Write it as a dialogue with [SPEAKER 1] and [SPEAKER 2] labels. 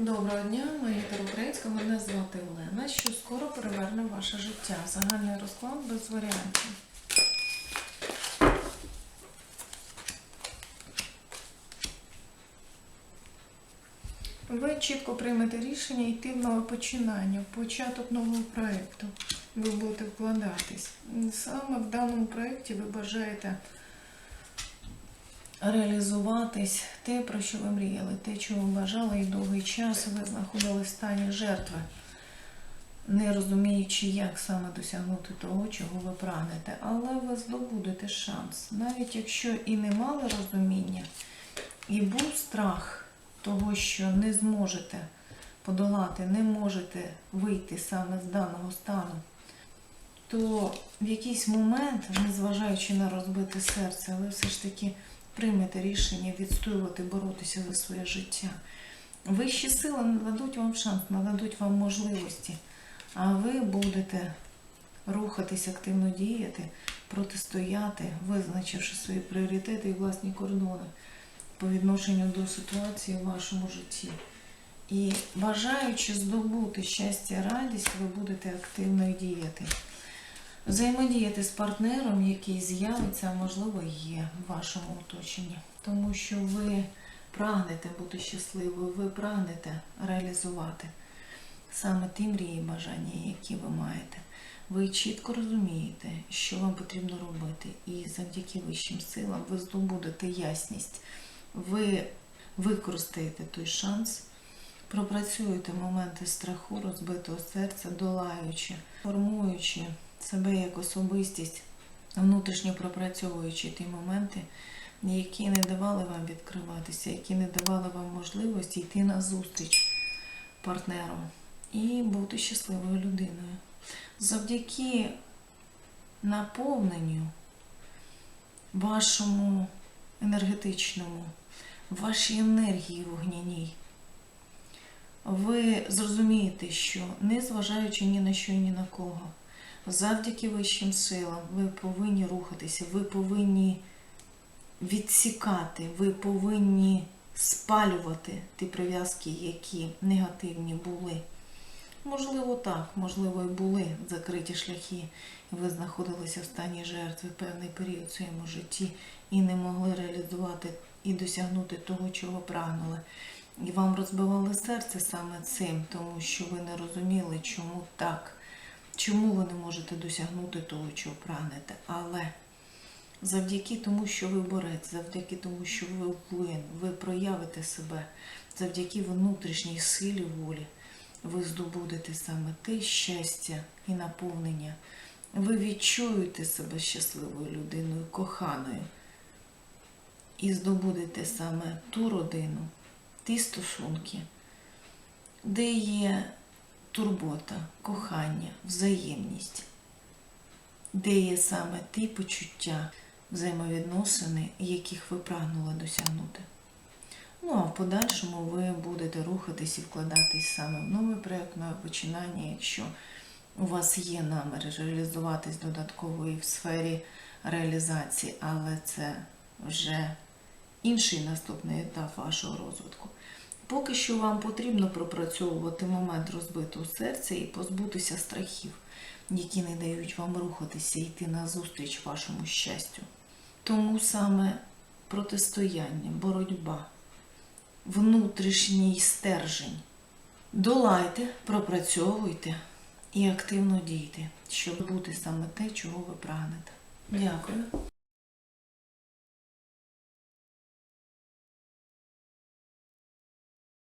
[SPEAKER 1] Доброго дня, мої українська. Мене звати Олена. Що скоро переверне ваше життя. Загальний розклад без варіантів. Ви чітко приймете рішення йти в нове починання, в початок нового проєкту. Ви будете вкладатись. Саме в даному проєкті ви бажаєте реалізуватись те, про що ви мріяли, те, чого ви бажали, і довгий час ви знаходились в стані жертви, не розуміючи, як саме досягнути того, чого ви прагнете. Але ви здобудете шанс. Навіть якщо і не мали розуміння, і був страх того, що не зможете подолати, не можете вийти саме з даного стану, то в якийсь момент, незважаючи на розбите серце, ви все ж таки приймете рішення відстоювати, боротися за своє життя. Вищі сили нададуть вам шанс, нададуть вам можливості, а ви будете рухатись, активно діяти, протистояти, визначивши свої пріоритети і власні кордони по відношенню до ситуації в вашому житті. І бажаючи здобути щастя радість, ви будете активно діяти. Взаємодіяти з партнером, який з'явиться, можливо, є в вашому оточенні. Тому що ви прагнете бути щасливою, ви прагнете реалізувати саме ті мрії і бажання, які ви маєте. Ви чітко розумієте, що вам потрібно робити, і завдяки вищим силам ви здобудете ясність. Ви використаєте той шанс, пропрацюєте моменти страху, розбитого серця, долаючи, формуючи себе як особистість, внутрішньо пропрацьовуючи ті моменти, які не давали вам відкриватися, які не давали вам можливості йти на зустріч партнеру і бути щасливою людиною. Завдяки наповненню вашому енергетичному, вашій енергії вогняній, ви зрозумієте, що не зважаючи ні на що ні на кого, завдяки вищим силам ви повинні рухатися, ви повинні відсікати, ви повинні спалювати ті прив'язки, які негативні були. Можливо, так, можливо, і були закриті шляхи, і ви знаходилися в стані жертви певний період в своєму житті і не могли реалізувати і досягнути того, чого прагнули. І вам розбивали серце саме цим, тому що ви не розуміли, чому так, чому ви не можете досягнути того, чого прагнете. Але завдяки тому, що ви борець, завдяки тому, що ви воїн, ви проявите себе, завдяки внутрішній силі волі, ви здобудете саме те щастя і наповнення. Ви відчуєте себе щасливою людиною, коханою. І здобудете саме ту родину, ті стосунки, де є турбота, кохання, взаємність, де є саме ті почуття, взаємовідносини, яких ви прагнули досягнути. Ну, а в подальшому ви будете рухатись і вкладатись саме в нове проєкт, нове починання, якщо у вас є намір реалізуватись додатково і в сфері реалізації, але це вже інший наступний етап вашого розвитку. Поки що вам потрібно пропрацьовувати момент розбитого серця і позбутися страхів, які не дають вам рухатися і йти на зустріч вашому щастю. Тому саме протистояння, боротьба, внутрішній стержень. Долайте, пропрацьовуйте і активно дійте, щоб бути саме те, чого ви прагнете. Дякую.